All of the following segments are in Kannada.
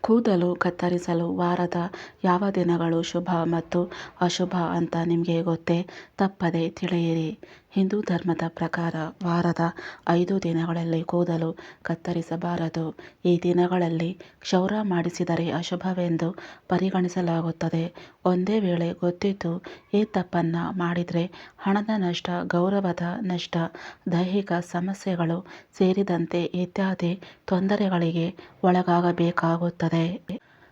ಕೂದಲು ಕತ್ತರಿಸಲು ವಾರದ ಯಾವ ದಿನಗಳು ಶುಭ ಮತ್ತು ಅಶುಭ ಅಂತ ನಿಮಗೆ ಗೊತ್ತೇ? ತಪ್ಪದೆ ತಿಳಿಯಿರಿ. ಹಿಂದೂ ಧರ್ಮದ ಪ್ರಕಾರ ವಾರದ ಐದು ದಿನಗಳಲ್ಲಿ ಕೂದಲು ಕತ್ತರಿಸಬಾರದು. ಈ ದಿನಗಳಲ್ಲಿ ಕ್ಷೌರ ಮಾಡಿಸಿದರೆ ಅಶುಭವೆಂದು ಪರಿಗಣಿಸಲಾಗುತ್ತದೆ. ಒಂದೇ ವೇಳೆ ಗೊತ್ತಿದ್ದು ಈ ತಪ್ಪನ್ನ ಮಾಡಿದರೆ ಹಣದ ನಷ್ಟ, ಗೌರವದ ನಷ್ಟ, ದೈಹಿಕ ಸಮಸ್ಯೆಗಳು ಸೇರಿದಂತೆ ಇತ್ಯಾದಿ ತೊಂದರೆಗಳಿಗೆ ಒಳಗಾಗಬೇಕಾಗುತ್ತದೆ.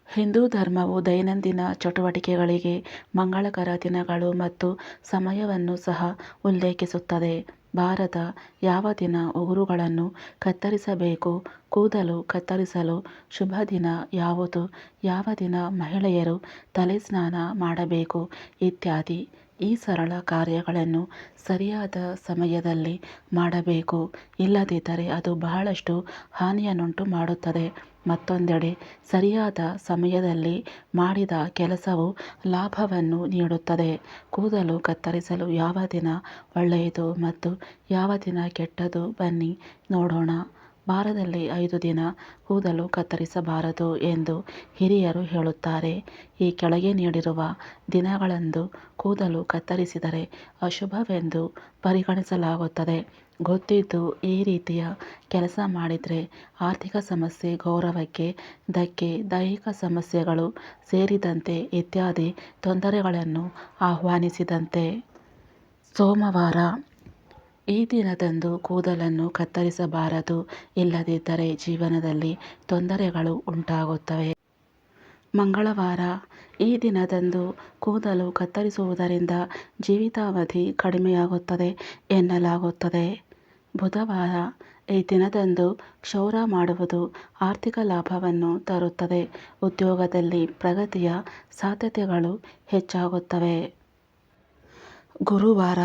ಹಿಂದೂ ಧರ್ಮವು ದೈನಂದಿನ ಚಟುವಟಿಕೆಗಳಿಗೆ ಮಂಗಳಕರ ದಿನಗಳು ಮತ್ತು ಸಮಯವನ್ನು ಸಹ ಉಲ್ಲೇಖಿಸುತ್ತದೆ. ಭಾರತ ಯಾವ ದಿನ ಉಗುರುಗಳನ್ನು ಕತ್ತರಿಸಬೇಕು, ಕೂದಲು ಕತ್ತರಿಸಲು ಶುಭ ದಿನ ಯಾವುದು, ಯಾವ ದಿನ ಮಹಿಳೆಯರು ತಲೆಸ್ನಾನ ಮಾಡಬೇಕು ಇತ್ಯಾದಿ. ಈ ಸರಳ ಕಾರ್ಯಗಳನ್ನು ಸರಿಯಾದ ಸಮಯದಲ್ಲಿ ಮಾಡಬೇಕು. ಇಲ್ಲದಿದ್ದರೆ ಅದು ಬಹಳಷ್ಟು ಹಾನಿಯನ್ನುಂಟು ಮಾಡುತ್ತದೆ. ಮತ್ತೊಂದೆಡೆ, ಸರಿಯಾದ ಸಮಯದಲ್ಲಿ ಮಾಡಿದ ಕೆಲಸವು ಲಾಭವನ್ನು ನೀಡುತ್ತದೆ. ಕೂದಲು ಕತ್ತರಿಸಲು ಯಾವ ದಿನ ಒಳ್ಳೆಯದು ಮತ್ತು ಯಾವ ದಿನ ಕೆಟ್ಟದು ಬನ್ನಿ ನೋಡೋಣ. ವಾರದಲ್ಲಿ ಐದು ದಿನ ಕೂದಲು ಕತ್ತರಿಸಬಾರದು ಎಂದು ಹಿರಿಯರು ಹೇಳುತ್ತಾರೆ. ಈ ಕೆಳಗೆ ನೀಡಿರುವ ದಿನಗಳಂದು ಕೂದಲು ಕತ್ತರಿಸಿದರೆ ಅಶುಭವೆಂದು ಪರಿಗಣಿಸಲಾಗುತ್ತದೆ. ಗೊತ್ತಿದ್ದು ಈ ರೀತಿಯ ಕೆಲಸ ಮಾಡಿದರೆ ಆರ್ಥಿಕ ಸಮಸ್ಯೆ, ಗೌರವಕ್ಕೆ ಧಕ್ಕೆ, ದೈಹಿಕ ಸಮಸ್ಯೆಗಳು ಸೇರಿದಂತೆ ಇತ್ಯಾದಿ ತೊಂದರೆಗಳನ್ನು ಆಹ್ವಾನಿಸಿದಂತೆ. ಸೋಮವಾರ ಈ ದಿನದಂದು ಕೂದಲನ್ನು ಕತ್ತರಿಸಬಾರದು. ಇಲ್ಲದಿದ್ದರೆ ಜೀವನದಲ್ಲಿ ತೊಂದರೆಗಳು ಉಂಟಾಗುತ್ತವೆ. ಮಂಗಳವಾರ, ಈ ದಿನದಂದು ಕೂದಲು ಕತ್ತರಿಸುವುದರಿಂದ ಜೀವಿತಾವಧಿ ಕಡಿಮೆಯಾಗುತ್ತದೆ ಎನ್ನಲಾಗುತ್ತದೆ. ಬುಧವಾರ, ಈ ದಿನದಂದು ಕ್ಷೌರ ಮಾಡುವುದು ಆರ್ಥಿಕ ಲಾಭವನ್ನು ತರುತ್ತದೆ. ಉದ್ಯೋಗದಲ್ಲಿ ಪ್ರಗತಿಯ ಸಾಧ್ಯತೆಗಳು ಹೆಚ್ಚಾಗುತ್ತವೆ. ಗುರುವಾರ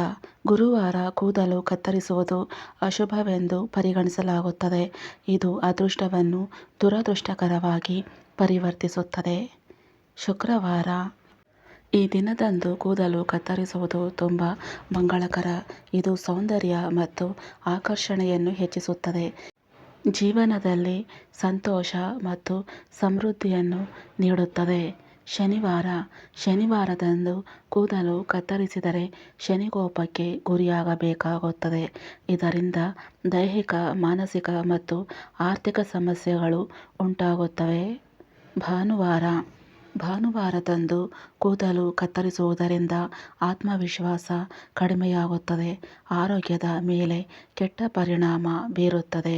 ಗುರುವಾರ ಕೂದಲು ಕತ್ತರಿಸುವುದು ಅಶುಭವೆಂದು ಪರಿಗಣಿಸಲಾಗುತ್ತದೆ. ಇದು ಅದೃಷ್ಟವನ್ನು ದುರದೃಷ್ಟಕರವಾಗಿ ಪರಿವರ್ತಿಸುತ್ತದೆ. ಶುಕ್ರವಾರ ಈ ದಿನದಂದು ಕೂದಲು ಕತ್ತರಿಸುವುದು ತುಂಬ ಮಂಗಳಕರ. ಇದು ಸೌಂದರ್ಯ ಮತ್ತು ಆಕರ್ಷಣೆಯನ್ನು ಹೆಚ್ಚಿಸುತ್ತದೆ. ಜೀವನದಲ್ಲಿ ಸಂತೋಷ ಮತ್ತು ಸಮೃದ್ಧಿಯನ್ನು ನೀಡುತ್ತದೆ. ಶನಿವಾರ ಶನಿವಾರದಂದು ಕೂದಲು ಕತ್ತರಿಸಿದರೆ ಶನಿಕೋಪಕ್ಕೆ ಗುರಿಯಾಗಬೇಕಾಗುತ್ತದೆ. ಇದರಿಂದ ದೈಹಿಕ, ಮಾನಸಿಕ ಮತ್ತು ಆರ್ಥಿಕ ಸಮಸ್ಯೆಗಳು ಉಂಟಾಗುತ್ತವೆ. ಭಾನುವಾರ ಭಾನುವಾರದಂದು ಕೂದಲು ಕತ್ತರಿಸುವುದರಿಂದ ಆತ್ಮವಿಶ್ವಾಸ ಕಡಿಮೆಯಾಗುತ್ತದೆ. ಆರೋಗ್ಯದ ಮೇಲೆ ಕೆಟ್ಟ ಪರಿಣಾಮ ಬೀರುತ್ತದೆ.